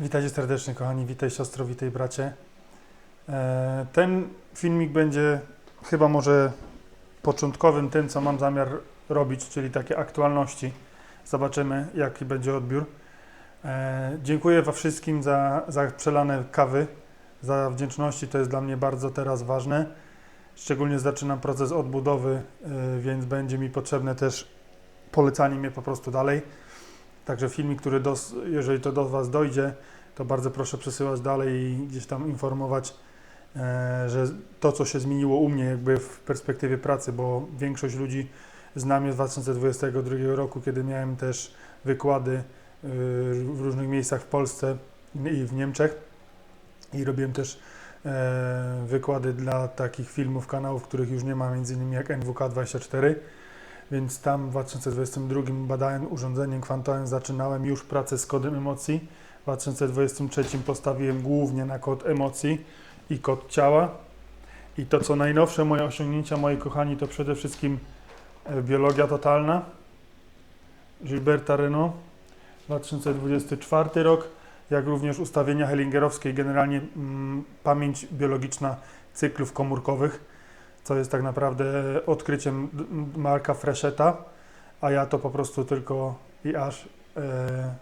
Witajcie serdecznie, kochani. Witaj siostro, witaj bracie. E, Ten filmik będzie chyba może początkowym tym, co mam zamiar robić, czyli takie aktualności. Zobaczymy, jaki będzie odbiór. E, Dziękuję Wam wszystkim za, za przelane kawy, za wdzięczności. To jest dla mnie bardzo teraz ważne. Szczególnie zaczynam proces odbudowy, e, więc będzie mi potrzebne też polecanie mnie po prostu dalej. Także filmik, który jeżeli to do Was dojdzie, to bardzo proszę przesyłać dalej i gdzieś tam informować, e, że to, co się zmieniło u mnie jakby w perspektywie pracy, bo większość ludzi zna mnie z 2022 roku, kiedy miałem też wykłady y, w różnych miejscach w Polsce i w Niemczech i robiłem też e, wykłady dla takich filmów, kanałów, których już nie ma, między innymi jak NWK24. Więc tam w 2022 badałem urządzeniem kwantowym, zaczynałem już pracę z kodem emocji. W 2023 postawiłem głównie na kod emocji i kod ciała. I to, co najnowsze moje osiągnięcia, moi kochani, to przede wszystkim e, biologia totalna Gilberta Reno, 2024 rok, jak również ustawienia Hellingerowskie, generalnie mm, pamięć biologiczna cyklów komórkowych, co jest tak naprawdę odkryciem d- m- Marka Fresheta, a ja to po prostu tylko i aż e,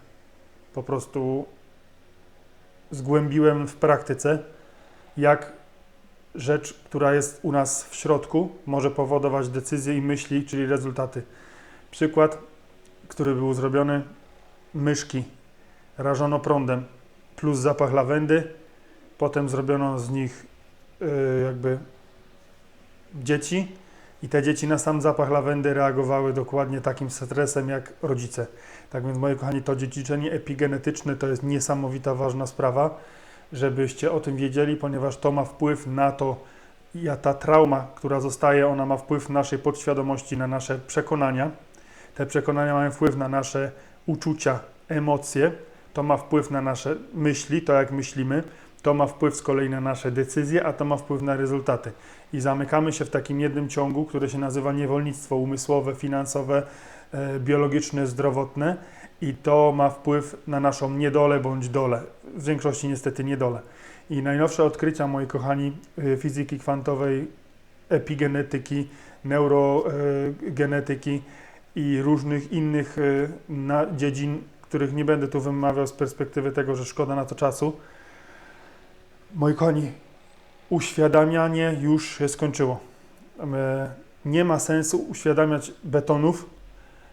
po prostu zgłębiłem w praktyce, jak rzecz, która jest u nas w środku, może powodować decyzje i myśli, czyli rezultaty. Przykład, który był zrobiony, myszki rażono prądem plus zapach lawendy, potem zrobiono z nich y, jakby dzieci i te dzieci na sam zapach lawendy reagowały dokładnie takim stresem jak rodzice. Tak więc moi kochani, to dziedziczenie epigenetyczne to jest niesamowita ważna sprawa, żebyście o tym wiedzieli, ponieważ to ma wpływ na to, ja ta trauma, która zostaje, ona ma wpływ naszej podświadomości, na nasze przekonania. Te przekonania mają wpływ na nasze uczucia, emocje. To ma wpływ na nasze myśli, to jak myślimy. To ma wpływ z kolei na nasze decyzje, a to ma wpływ na rezultaty. I zamykamy się w takim jednym ciągu, który się nazywa niewolnictwo umysłowe, finansowe, e, biologiczne, zdrowotne. I to ma wpływ na naszą niedolę bądź dolę. W większości niestety niedolę. I najnowsze odkrycia, moi kochani, e, fizyki kwantowej, epigenetyki, neurogenetyki i różnych innych e, dziedzin, których nie będę tu wymawiał z perspektywy tego, że szkoda na to czasu. Moi kochani, uświadamianie już się skończyło. E, Nie ma sensu uświadamiać betonów,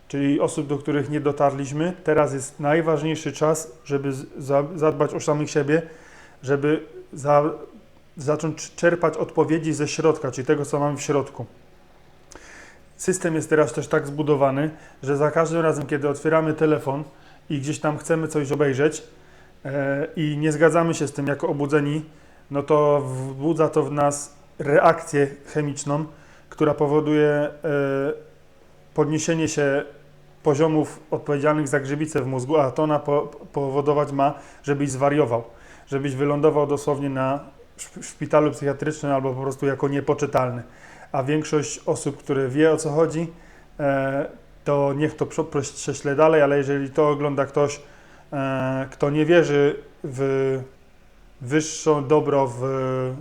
czyli osób, do których nie dotarliśmy. Teraz jest najważniejszy czas, żeby zadbać o samych siebie, żeby za, zacząć czerpać odpowiedzi ze środka, czyli tego, co mamy w środku. System jest teraz też tak zbudowany, że za każdym razem, kiedy otwieramy telefon i gdzieś tam chcemy coś obejrzeć i nie zgadzamy się z tym jako obudzeni, no to wzbudza to w nas reakcję chemiczną, która powoduje e, podniesienie się poziomów odpowiedzialnych za grzybicę w mózgu, a to ona po, powodować ma, żebyś zwariował, żebyś wylądował dosłownie na szpitalu psychiatrycznym albo po prostu jako niepoczytalny. A większość osób, które wie o co chodzi, e, to niech to prze- prześle dalej, ale jeżeli to ogląda ktoś, e, kto nie wierzy w wyższe dobro, w,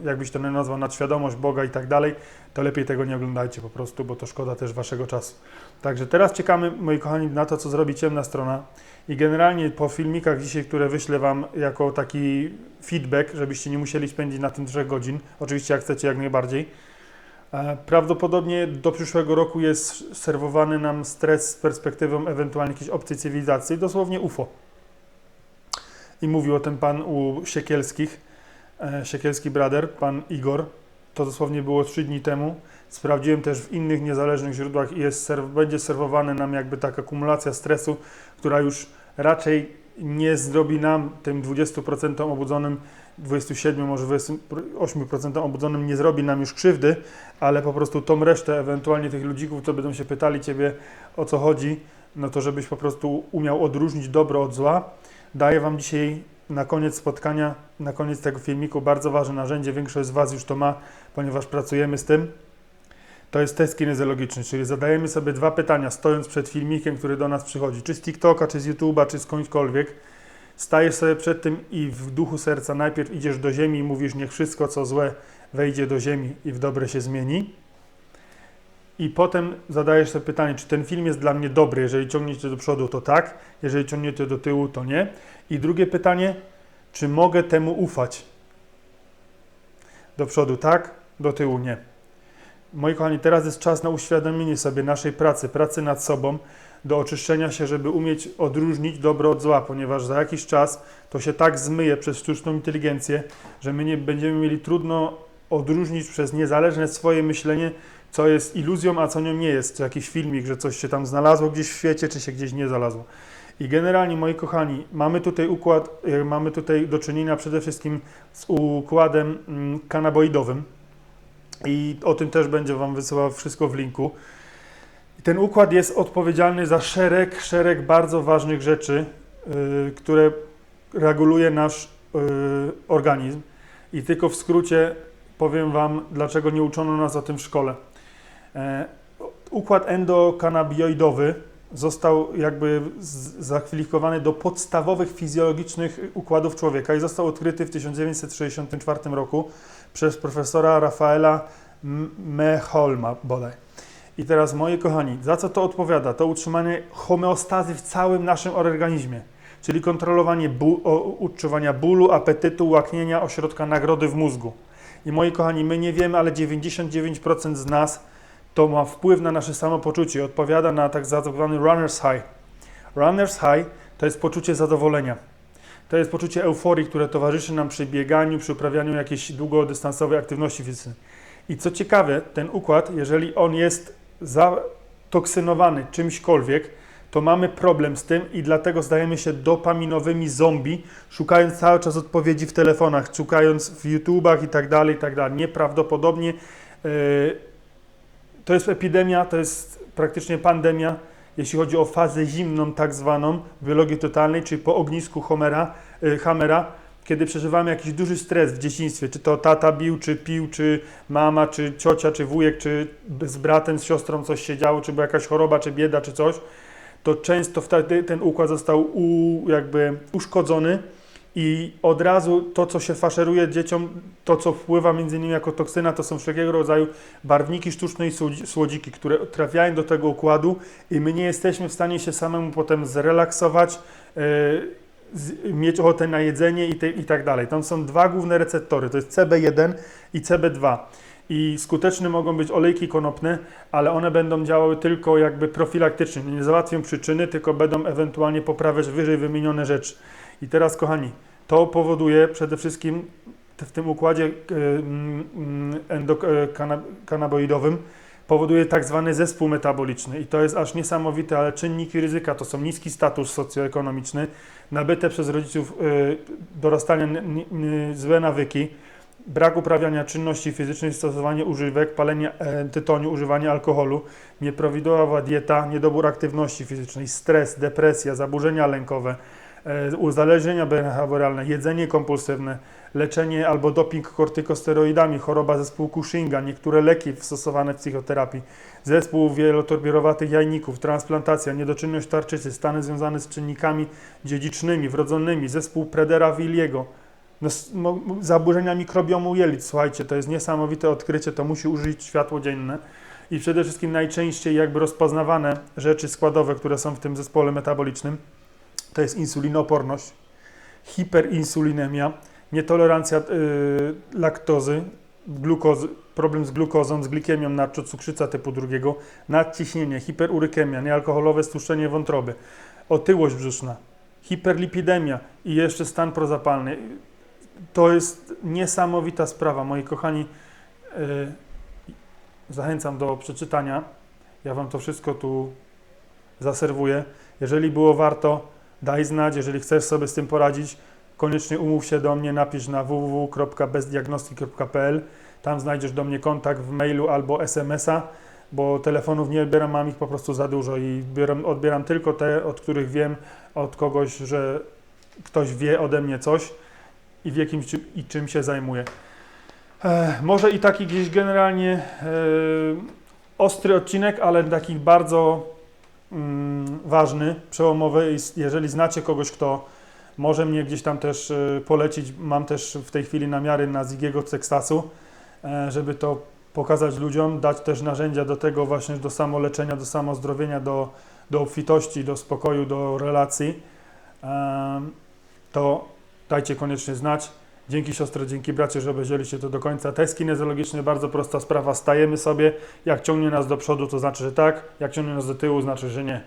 jakbyś to nazwał, nadświadomość Boga i tak dalej, to lepiej tego nie oglądajcie po prostu, bo to szkoda też waszego czasu. Także teraz czekamy, moi kochani, na to, co zrobi ciemna strona. I generalnie po filmikach dzisiaj, które wyślę wam jako taki feedback, żebyście nie musieli spędzić na tym 3 godzin, oczywiście jak chcecie, jak najbardziej, e, prawdopodobnie do przyszłego roku jest serwowany nam stres z perspektywą ewentualnie jakiejś obcej cywilizacji, dosłownie UFO. I mówił o tym pan u Siekielskich, e, Siekielski brother, pan Igor. To dosłownie było trzy dni temu. Sprawdziłem też w innych niezależnych źródłach i jest, będzie serwowana nam jakby taka akumulacja stresu, która już raczej nie zrobi nam, tym 20% obudzonym, 27, może 28% obudzonym, nie zrobi nam już krzywdy, ale po prostu tą resztę, ewentualnie tych ludzików, co będą się pytali Ciebie o co chodzi, no to żebyś po prostu umiał odróżnić dobro od zła. Daję Wam dzisiaj na koniec spotkania, na koniec tego filmiku bardzo ważne narzędzie. Większość z Was już to ma, ponieważ pracujemy z tym. To jest test kinezjologiczny, czyli zadajemy sobie dwa pytania, stojąc przed filmikiem, który do nas przychodzi, czy z TikToka, czy z YouTube'a, czy skądkolwiek. stajesz sobie przed tym i w duchu serca najpierw idziesz do ziemi i mówisz, niech wszystko co złe wejdzie do ziemi i w dobre się zmieni. I potem zadajesz sobie pytanie, czy ten film jest dla mnie dobry. Jeżeli ciągniecie do przodu, to tak. Jeżeli ciągniecie do tyłu, to nie. I drugie pytanie, czy mogę temu ufać? Do przodu tak, do tyłu nie. Moi kochani, teraz jest czas na uświadomienie sobie naszej pracy, pracy nad sobą, do oczyszczenia się, żeby umieć odróżnić dobro od zła, ponieważ za jakiś czas to się tak zmyje przez sztuczną inteligencję, że my nie będziemy mieli trudno odróżnić przez niezależne swoje myślenie, co jest iluzją, a co nią nie jest. Czy jakiś filmik, że coś się tam znalazło gdzieś w świecie, czy się gdzieś nie znalazło. I generalnie, moi kochani, mamy tutaj układ, e, mamy tutaj do czynienia przede wszystkim z układem mm, kanaboidowym. I o tym też będzie Wam wysyłał wszystko w linku. Ten układ jest odpowiedzialny za szereg, szereg bardzo ważnych rzeczy, yy, które reguluje nasz yy, organizm. I tylko w skrócie powiem Wam, dlaczego nie uczono nas o tym w szkole. E, układ endokanabioidowy został jakby zakwalifikowany do podstawowych fizjologicznych układów człowieka i został odkryty w 1964 roku przez profesora Rafaela Meholma bodaj. I teraz, moi kochani, za co to odpowiada? To utrzymanie homeostazy w całym naszym organizmie, czyli kontrolowanie o, odczuwania bólu, apetytu, łaknienia, ośrodka nagrody w mózgu. I moi kochani, my nie wiemy, ale 99% z nas to ma wpływ na nasze samopoczucie odpowiada na tak zwany runner's high. Runner's high to jest poczucie zadowolenia. To jest poczucie euforii, które towarzyszy nam przy bieganiu, przy uprawianiu jakiejś długodystansowej aktywności fizycznej. I co ciekawe, ten układ, jeżeli on jest zatoksynowany czymśkolwiek, to mamy problem z tym i dlatego stajemy się dopaminowymi zombie, szukając cały czas odpowiedzi w telefonach, szukając w YouTubach i tak dalej, i tak dalej. Nieprawdopodobnie yy, to jest epidemia, to jest praktycznie pandemia, jeśli chodzi o fazę zimną, tak zwaną, w biologii totalnej, czyli po ognisku Homera, y, Hammera, kiedy przeżywamy jakiś duży stres w dzieciństwie, czy to tata bił, czy pił, czy mama, czy ciocia, czy wujek, czy z bratem, z siostrą coś się działo, czy była jakaś choroba, czy bieda, czy coś, to często wtedy ten układ został u, jakby uszkodzony i od razu to, co się faszeruje dzieciom, to, co wpływa między innymi jako toksyna, to są wszelkiego rodzaju barwniki sztuczne i słodzi- słodziki, które trafiają do tego układu i my nie jesteśmy w stanie się samemu potem zrelaksować, yy, mieć ochotę na jedzenie i, te, i tak dalej. Tam są dwa główne receptory, to jest CB1 i CB2. I skuteczne mogą być olejki konopne, ale one będą działały tylko jakby profilaktycznie. Nie załatwią przyczyny, tylko będą ewentualnie poprawiać wyżej wymienione rzeczy. I teraz, kochani, to powoduje przede wszystkim w tym układzie endokanaboidowym powoduje tak zwany zespół metaboliczny. I to jest aż niesamowite, ale czynniki ryzyka to są niski status socjoekonomiczny, nabyte przez rodziców y, dorastania złe nawyki, brak uprawiania czynności fizycznych, stosowanie używek, palenie e, tytoniu, używanie alkoholu, nieprawidłowa dieta, niedobór aktywności fizycznej, stres, depresja, zaburzenia lękowe, e, uzależnienia behawioralne, jedzenie kompulsywne, leczenie albo doping kortykosteroidami, choroba zespołu Cushinga, niektóre leki stosowane w psychoterapii, zespół wielotorbierowatych jajników, transplantacja, niedoczynność tarczycy, stany związane z czynnikami dziedzicznymi, wrodzonymi, zespół Predera-Williego, no, zaburzenia mikrobiomu jelit. Słuchajcie, to jest niesamowite odkrycie, to musi użyć światło dzienne. I przede wszystkim najczęściej jakby rozpoznawane rzeczy składowe, które są w tym zespole metabolicznym, to jest insulinoporność, hiperinsulinemia, nietolerancja y, laktozy, glukozy, problem z glukozą, z glikemią nadczu, cukrzyca typu drugiego, nadciśnienie, hiperurykemia, niealkoholowe stłuszczenie wątroby, otyłość brzuszna, hiperlipidemia i jeszcze stan prozapalny. To jest niesamowita sprawa, moi kochani. y, Zachęcam do przeczytania. Ja Wam to wszystko tu zaserwuję. Jeżeli było warto, daj znać. Jeżeli chcesz sobie z tym poradzić, koniecznie umów się do mnie, napisz na www.bezdiagnostik.pl. Tam znajdziesz do mnie kontakt w mailu albo SMS-a, bo telefonów nie odbieram, mam ich po prostu za dużo i odbieram, odbieram tylko te, od których wiem od kogoś, że ktoś wie ode mnie coś i kim czym, i czym się zajmuje. E, może i taki gdzieś generalnie e, ostry odcinek, ale taki bardzo ważny, przełomowy. Jeżeli znacie kogoś, kto może mnie gdzieś tam też e, polecić. Mam też w tej chwili namiary na Zigiego Teksasu, e, żeby to pokazać ludziom, dać też narzędzia do tego właśnie, do samoleczenia, do samozdrowienia, do, do obfitości, do spokoju, do relacji, em, to dajcie koniecznie znać. Dzięki siostro, dzięki bracie, że obejrzeliście to do końca. Test kinezologiczny, bardzo prosta sprawa. Stajemy sobie, jak ciągnie nas do przodu, to znaczy, że tak, jak ciągnie nas do tyłu, znaczy, że nie.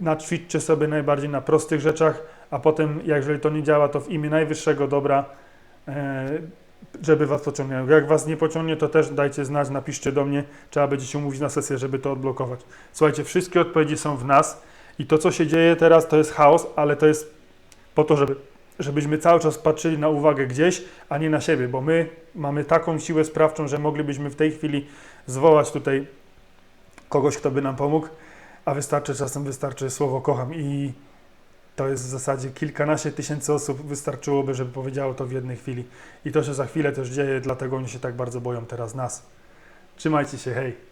Naćwiczcie sobie najbardziej na prostych rzeczach, a potem, jeżeli to nie działa, to w imię najwyższego dobra, e, żeby Was pociągnęło. Jak Was nie pociągnie, to też dajcie znać, napiszcie do mnie, trzeba będzie się umówić na sesję, żeby to odblokować. Słuchajcie, wszystkie odpowiedzi są w nas i to, co się dzieje teraz, to jest chaos, ale to jest po to, żeby żebyśmy cały czas patrzyli na uwagę gdzieś, a nie na siebie, bo my mamy taką siłę sprawczą, że moglibyśmy w tej chwili zwołać tutaj kogoś, kto by nam pomógł, a wystarczy czasem wystarczy słowo kocham i to jest w zasadzie kilkanaście tysięcy osób wystarczyłoby, żeby powiedziało to w jednej chwili. I to się za chwilę też dzieje, dlatego oni się tak bardzo boją teraz nas. Trzymajcie się, hej!